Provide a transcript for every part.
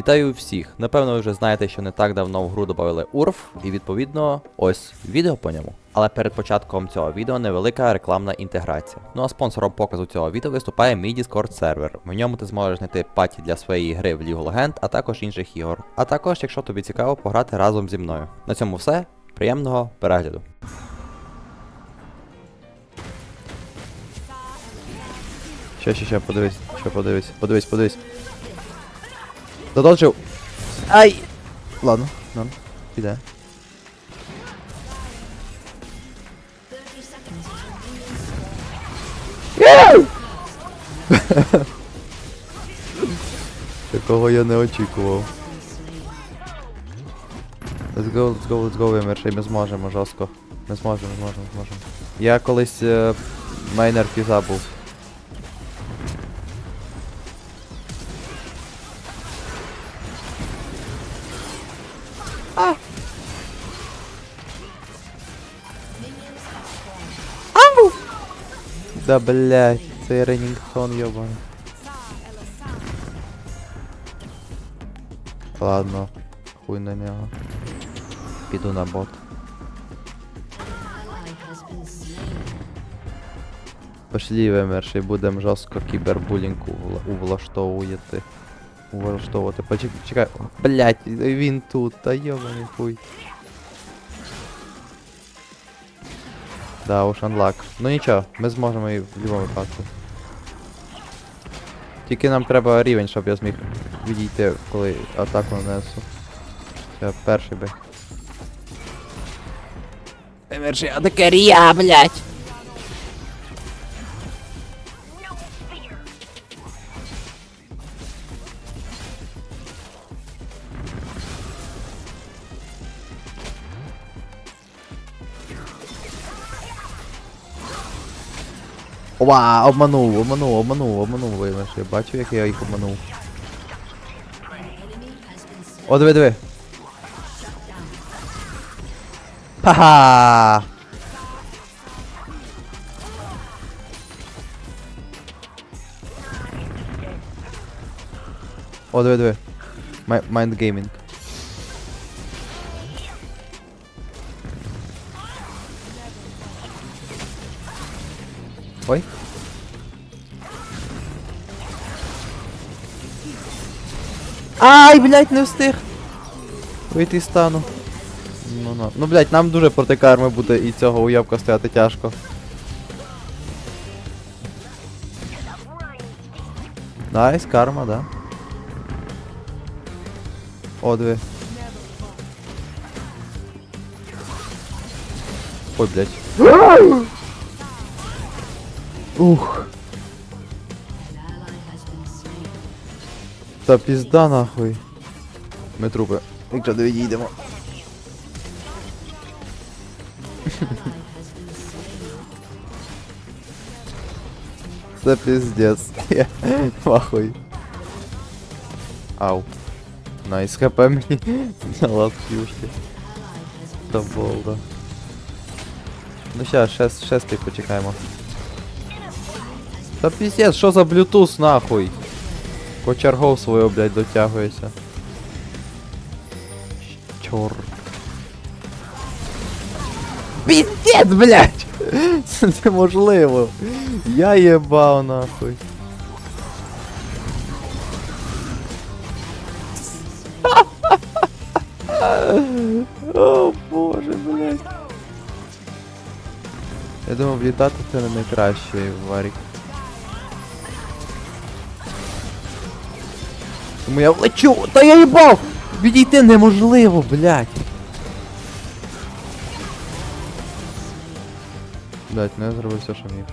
Вітаю всіх! Напевно, ви вже знаєте, що не так давно в гру додали URF, і відповідно ось відео по ньому. Але перед початком цього відео невелика рекламна інтеграція. Ну а спонсором показу цього відео виступає мій Discord сервер. В ньому ти зможеш знайти паті для своєї гри в League of Legends, а також інших ігор. А також, якщо тобі цікаво, пограти разом зі мною. На цьому все. Приємного перегляду. Ще, ще, ще, подивись, ще подивись, подивись, подивись. Додолжив. Ай! Ладно, ладно, піде. Такого я не очікував. Let's go, let's go, let's go, Вимерший, ми зможемо жорстко. Ми зможемо, зможемо, зможемо. Я колись е, майнерки забув. Да блять, це Реннінгтон йобаний. Ладно, хуй на нього. Піду на бот. Пошлі вимерші, будем жорстко кібербулінг увла- увлаштовувати. Увлаштовувати. Почекай, Блять, він тут, та йобаний хуй. Да, уж анлак. Ну нічого, ми зможемо і в будь-якому випадку. Тільки нам треба рівень, щоб я зміг відійти, коли атаку нанесу. Я перший би. Перший адекарія, блять. Ова, обманув, обманув, обманув, обманув, виявиш. Я бачив, як я їх обманув. О, диви, диви. Ха-ха! О, диви, диви. Май- Mind Gaming. Ой. Ай, блядь, не встиг. Вийти з стану. Ну, ну. ну, блядь, нам дуже проти карми буде і цього уявка стояти тяжко. Найс, карма, да. О, диви. Ой, блядь. Ух. Та пізда нахуй. Ми трупи. Якщо не відійдемо. Це піздец. Я Нахуй. Ау. Найс хп мені. Дала п'юшки. Та болда. Ну щас, шест, шестий почекаємо. Та піздец, що за блютуз нахуй? Кочергов свою, блядь, дотягується. Чорт. Піздец, блядь! Це неможливо. Я єбав нахуй. О боже, блядь. Я думав, влітати це не найкращий варік. Тому я влечу! Та я їбав! Відійти неможливо, блядь! Блядь, ну я зробив все, що міг.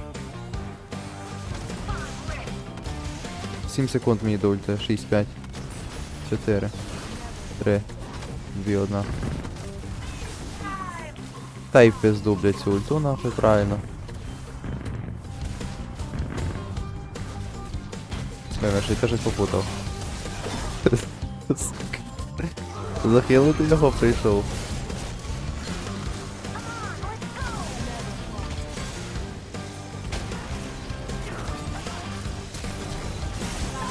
7 секунд мені до ульти. 6, 5, 4, 3, 2, 1. Та й пизду, блядь, цю ульту нахуй, правильно. Блин, я теж попутав. Захилити його прийшов.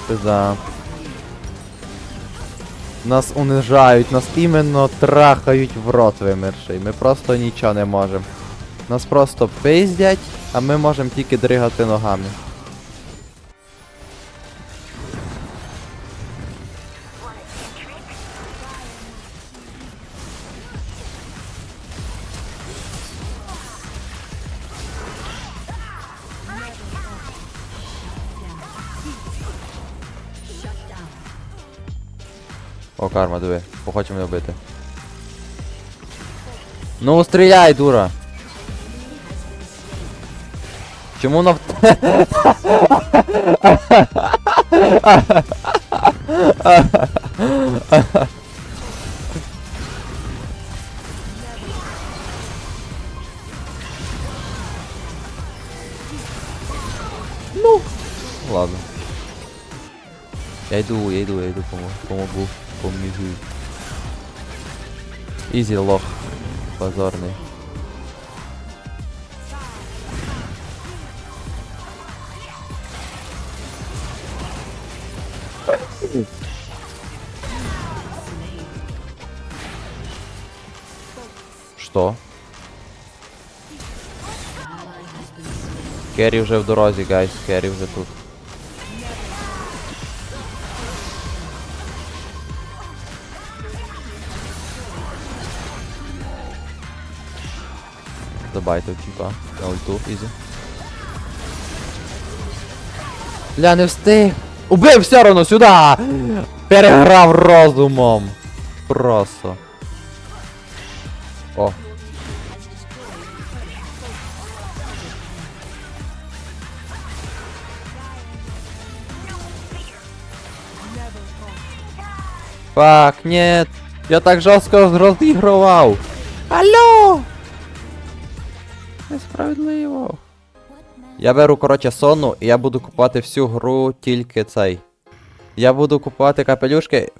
Пизда. Нас унижають, нас іменно трахають в рот вимерший. Ми просто нічого не можемо. Нас просто пиздять, а ми можемо тільки дригати ногами. О, карма, диви, похоче мене вбити. Ну стріляй, дура! Чому на Ну, ладно. Я йду, я йду, я йду, помогу, помогу, помігу. Ізі лох. Позорний. Що? Керрі вже в дорозі, гайс, Керрі вже тут. Забайте типа. На ульту, ізі. Ля, не встиг! Убив все равно сюди! Переграв розумом! Просто. О. Фак, нет! Я так жорстко розігрував! Алло! Несправедливо. Я беру, коротше, сонну, і я буду купувати всю гру тільки цей. Я буду купувати капелюшки.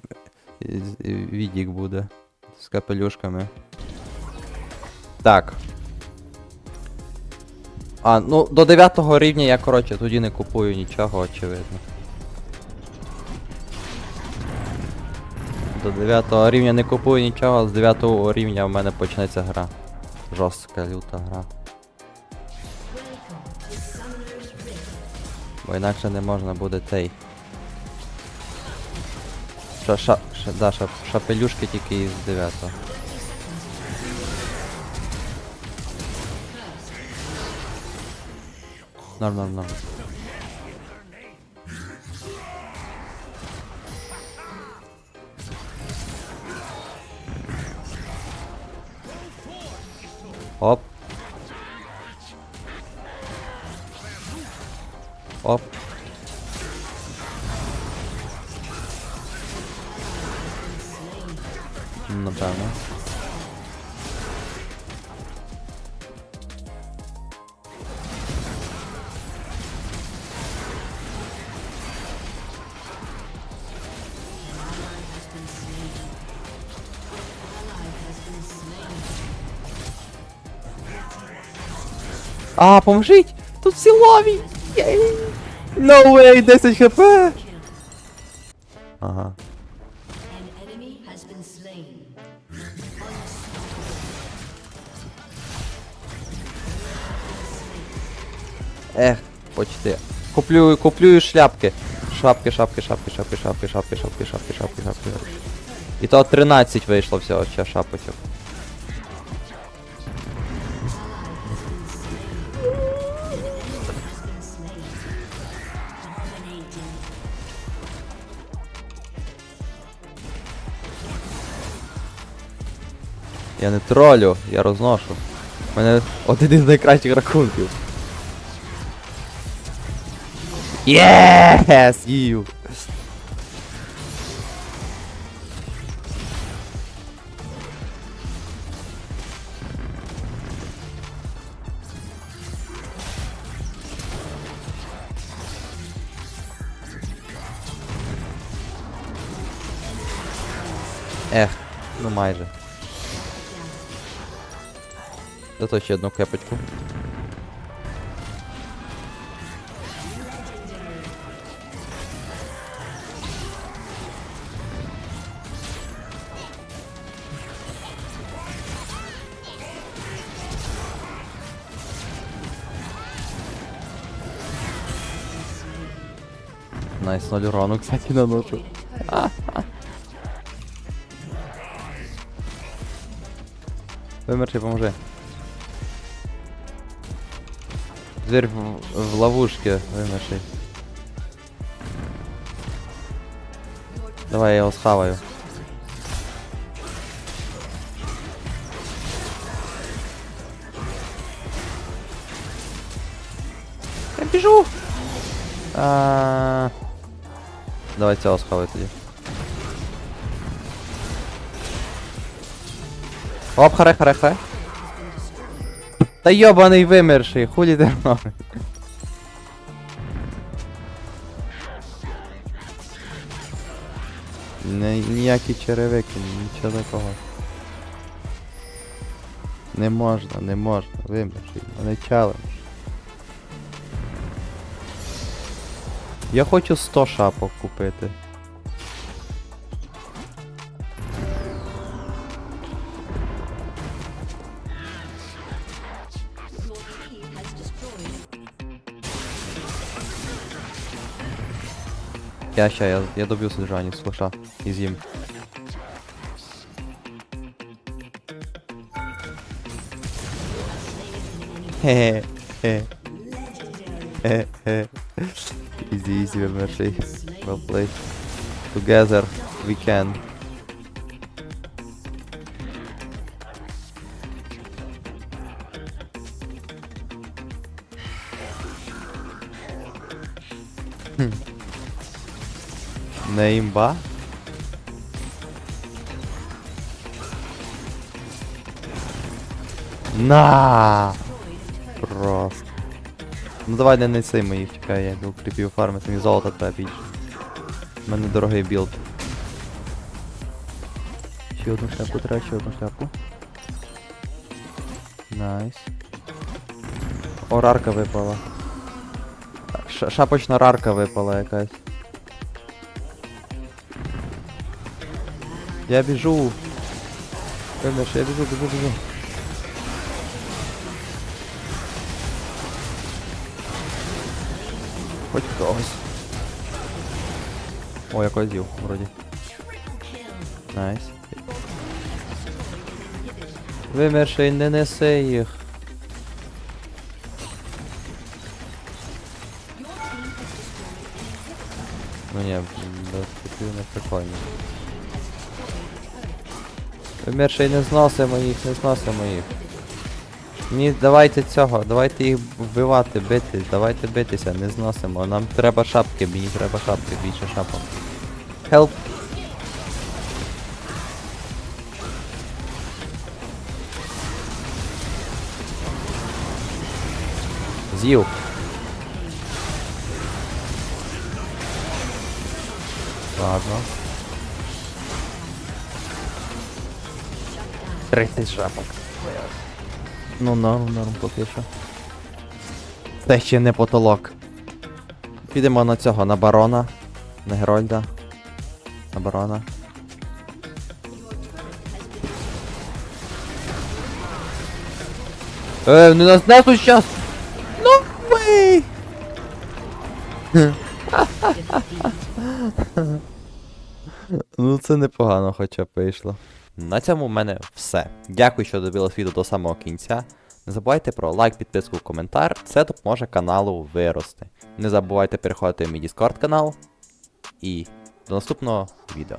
Відік буде. З капелюшками. Так. А, ну до 9 рівня я, коротше, тоді не купую нічого, очевидно. До 9 рівня не купую нічого, з 9 рівня в мене почнеться гра. Жорстка люта гра. Бо інакше не можна буде цей. Ша, ша, ша, да, ша, шапелюшки тільки із 9. Норм, норм, норм. Оп. Оп. Напевно. А, поможіть! Тут всі лові! Єй! No way, 10 хп! Ага. Ех, почти. Куплю, куплю шляпки. Шапки, шапки, шапки, шапки, шапки, шапки, шапки, шапки, шапки, шапки. І то 13 вийшло всього, ще шапочок. Я не тролю, я розношу. У мене один із найкращих рахунків. Єс! Їв! Ех, ну майже. No Dostać jedną kepeczkę. Nice, no, 0 uronu, kстати, nanoszę. Wymer się pomoże. Зверь в, в ловушке, вимерши. Давай я його схаваю. Я біжу! А... Давай цього схавай тоді. Оп, харе, харе, харе. Та йобаний вимерший, хулі робиш? Ніякі черевики, нічого такого. Не можна, не можна, вимерший, мене челендж. Я хочу 100 шапок купити. Jasia, ja, ja dowiózł Żanie, słysza i zim. Hehe, he, he, he. Easy, easy, we. Well played. Together, we can. Не імба? На! Просто. Ну давай не неси моїх, чекай, я йду кріпів фармити, мені золота треба більше. У мене дорогий білд. Ще одну шляпку треба, ще одну шляпку. Найс. О, рарка випала. Ш- шапочна рарка випала якась. Я біжу. Вимеш, я біжу, біжу, біжу. Хоч когось. О, я когось з'їв, вроді. Найс. Вимерший, не неси їх. Ну без таких не прикольно. Вимерший, не зносимо їх, не зносимо їх. Ні, давайте цього, давайте їх вбивати, бити, давайте битися, не зносимо. Нам треба шапки, мені треба шапки, більше шапок. Help! З'їв. Ладно. 30 шапок. Ну норм, норм поки що. Це ще не потолок. Підемо на цього, на барона. На Герольда. На барона. Е, не нас несуть щас! No way! Ну це непогано хоча б вийшло. На цьому в мене все. Дякую, що дивились відео до самого кінця. Не забувайте про лайк, підписку, коментар, це допоможе каналу вирости. Не забувайте переходити в мій Discord канал. І до наступного відео.